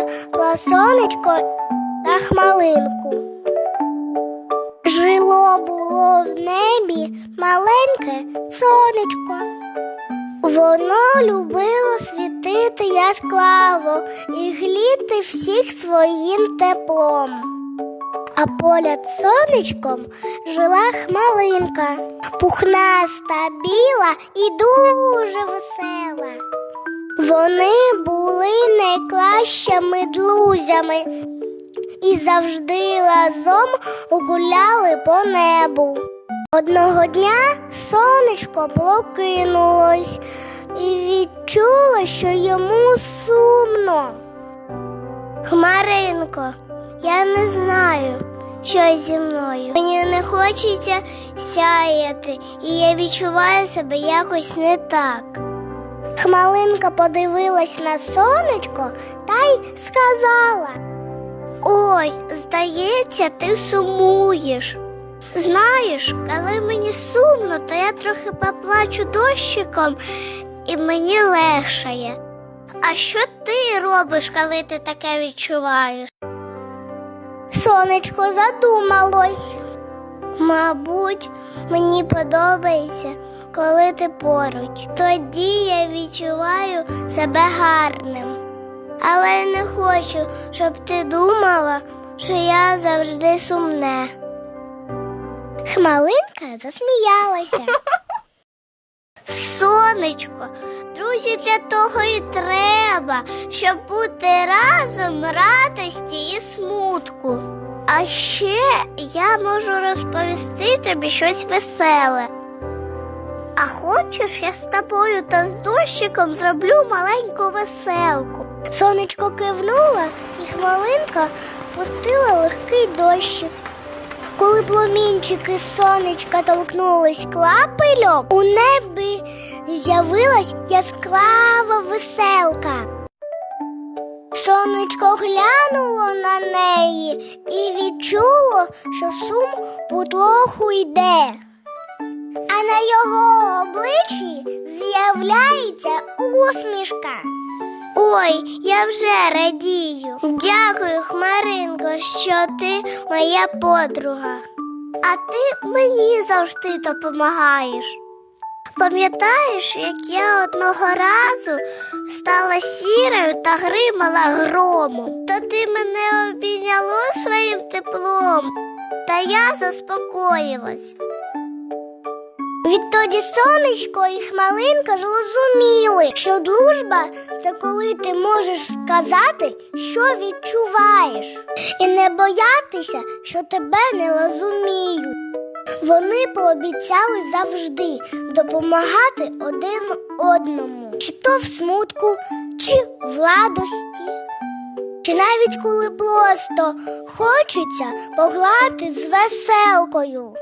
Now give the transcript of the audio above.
сказала сонечко та хмалинку. Жило було в небі маленьке сонечко. Воно любило світити ясклаво і гліти всіх своїм теплом. А поряд сонечком жила хмалинка, пухнаста, біла і дуже весела. Вони були найкращими друзями і завжди разом гуляли по небу. Одного дня сонечко прокинулось і відчуло, що йому сумно. Хмаринко, я не знаю, що зі мною. Мені не хочеться сяяти, і я відчуваю себе якось не так. Хмалинка подивилась на сонечко та й сказала: Ой, здається, ти сумуєш. Знаєш, коли мені сумно, то я трохи поплачу дощиком і мені легшає. А що ти робиш, коли ти таке відчуваєш? Сонечко задумалось. Мабуть, мені подобається, коли ти поруч. Тоді я відчуваю себе гарним. Але я не хочу, щоб ти думала, що я завжди сумне. Хмалинка засміялася. Сонечко, друзі для того і треба, щоб бути разом радості і смутку. А ще я можу розповісти тобі щось веселе. А хочеш, я з тобою та з дощиком зроблю маленьку веселку. Сонечко кивнула, і хмалинка пустила легкий дощик. Коли пломінчики сонечка толкнулись клапельок, у небі з'явилась яскрава веселка. Сонечко глянуло на неї і відчуло, що сум потроху йде. А на його обличчі з'являється усмішка. Ой, я вже радію. Дякую, Хмаринко, що ти моя подруга. А ти мені завжди допомагаєш. Пам'ятаєш, як я одного разу стала сірою та гримала громом, то ти мене обійняло своїм теплом, та я заспокоїлась. Відтоді сонечко і хмалинка зрозуміли, що дружба це коли ти можеш сказати, що відчуваєш, і не боятися, що тебе не розуміють. Вони пообіцяли завжди допомагати один одному, чи то в смутку, чи в радості. Чи навіть коли просто хочеться пограти з веселкою.